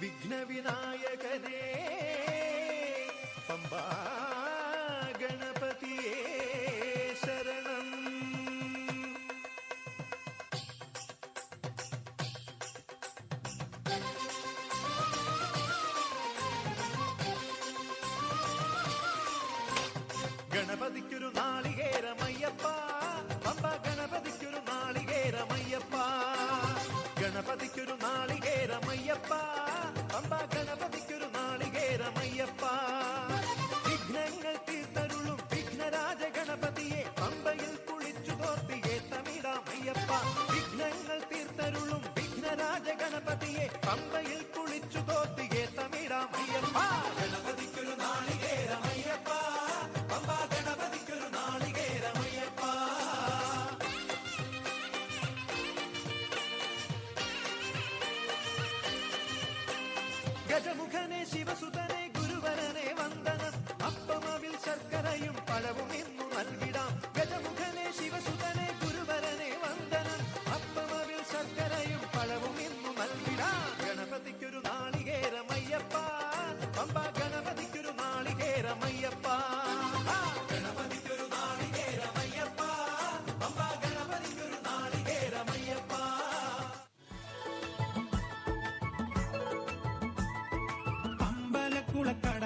വിഘ്നവിനായകനേ പമ്പാ ഗണപതിയേ ശരണം. ഗണപതിക്കൊരു നാളികേരമയ്യപ്പ നാളികേരമയ്യപ്പ പമ്പ ഗണപതിക്കൊരു നാളികേരമയ്യപ്പ വിഘ്നങ്ങൾ തീർത്തരുളും വിഘ്നരാജ ഗണപതിയെ പമ്പയിൽ കുളിച്ചു തോർത്തിയെ തമിഴാമയ്യപ്പ വിഘ്നങ്ങൾ തീർത്തരുളും വിഘ്നരാജ ഗണപതിയെ പമ്പയിൽ കുളിച്ചു തോർത്തിയെ തമിഴാമയ്യപ്പ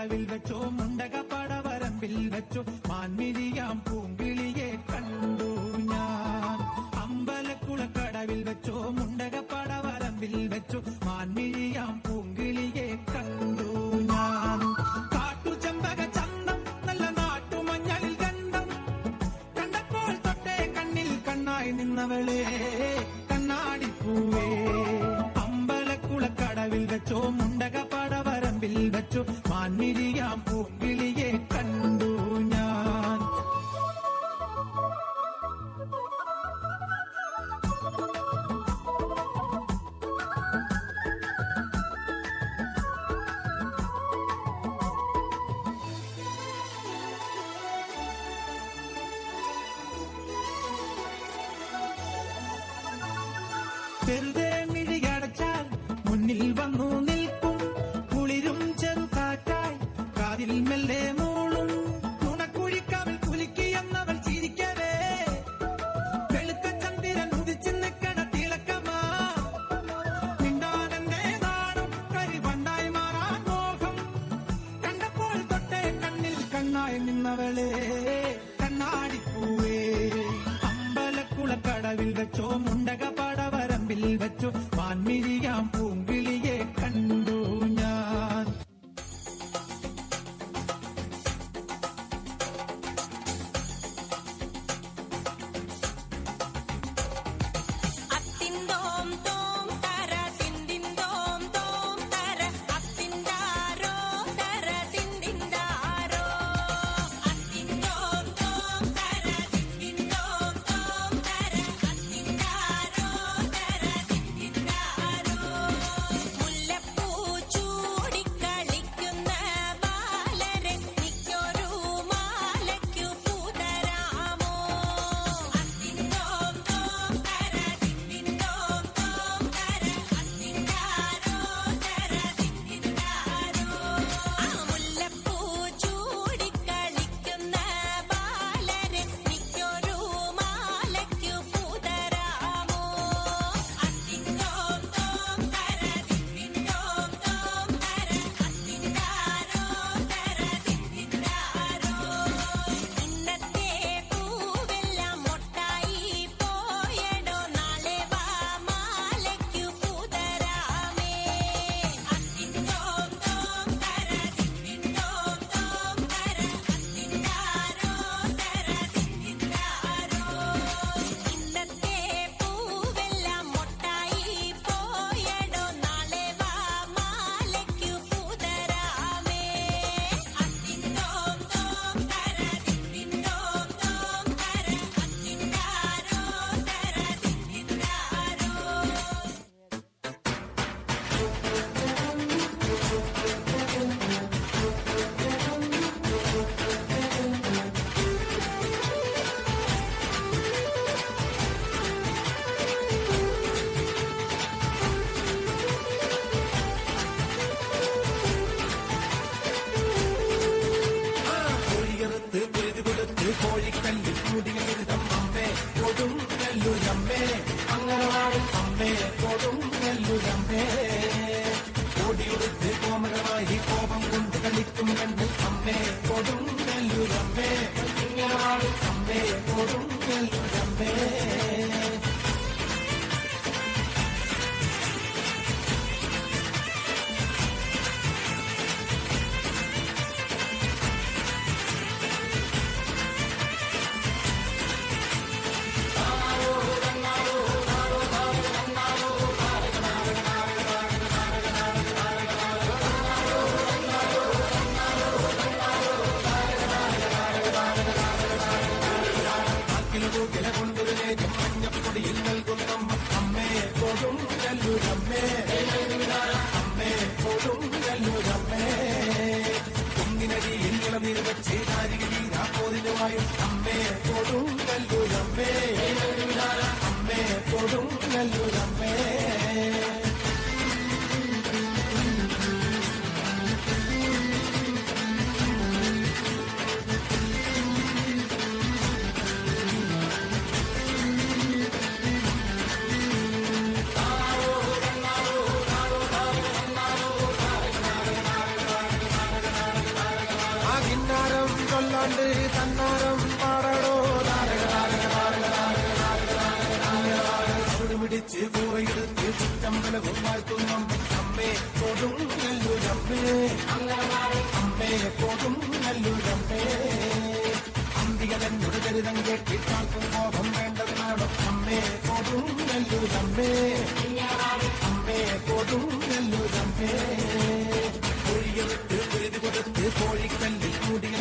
അമ്പലക്കുളക്കടവിൽ വെച്ചോ മുണ്ടകപ്പടവരമ്പിൽ വെച്ചോ മാൻമിരിയാം പൂങ്കിളിയെ കണ്ടു ഞാൻ. അമ്പലക്കുളക്കടവിൽ വെച്ചോ മുണ്ടകപ്പടവരമ്പിൽ വെറുതെ മിഴികടച്ചാൽ മുന്നിൽ വന്നു നിൽക്കും. കുളിരും ചെറുകാറ്റായി കാതിൽ മെല്ലെ മൂളും. തുണക്കുഴിക്കാവിൽ കുലുക്കിയെന്നവൾ ചിരിക്കവേ. വെളുക്കച്ചന്തിരൻ ഉദിച്ചു നിൽക്കണ തിളക്കമാ. മിണ്ടാനെന്റെ നാടും മാറാൻ മോഹം. കണ്ടപ്പോൾ തൊട്ടേ കണ്ണിൽ കണ്ണായി നിന്നവളെ. കണ്ണാടിപ്പൂവേ. അമ്പലക്കുളക്കടവിൽ വെച്ചോ മുണ്ടക പടവരമ്പിൽ വെച്ചോ മാൻമിരിയാം പൂങ്കിളിയെ കണ്ടു അമ്മേ കൊടുങ്കല്ലുരമ്മേ അമ്മേ കൊടുങ്കല്ലുരമ്മേ you got me. കണ്ട് തന്നാരം പാടടോ. പിടിച്ച് പോയെടുത്ത് ചുറ്റമ്പല കുമ്മാഴ്ത്തുന്നം അമ്മേ കൊടും നല്ലൂരമ്മേ അമ്മേ കൊടും നല്ലൂരമ്മേ അമ്പികതന്നൊരു ചരിതം കേട്ടിട്ടാക്കും കോപം വേണ്ടെന്നാടും അമ്മേ കൊടും നല്ലൂരമ്മേ അമ്മേ കൊടും നല്ലൂരമ്മേ ഒഴിയെടുത്ത് പൊരുതി കൊടുത്ത് കോഴിക്കല്ലിൽ കൂടിയ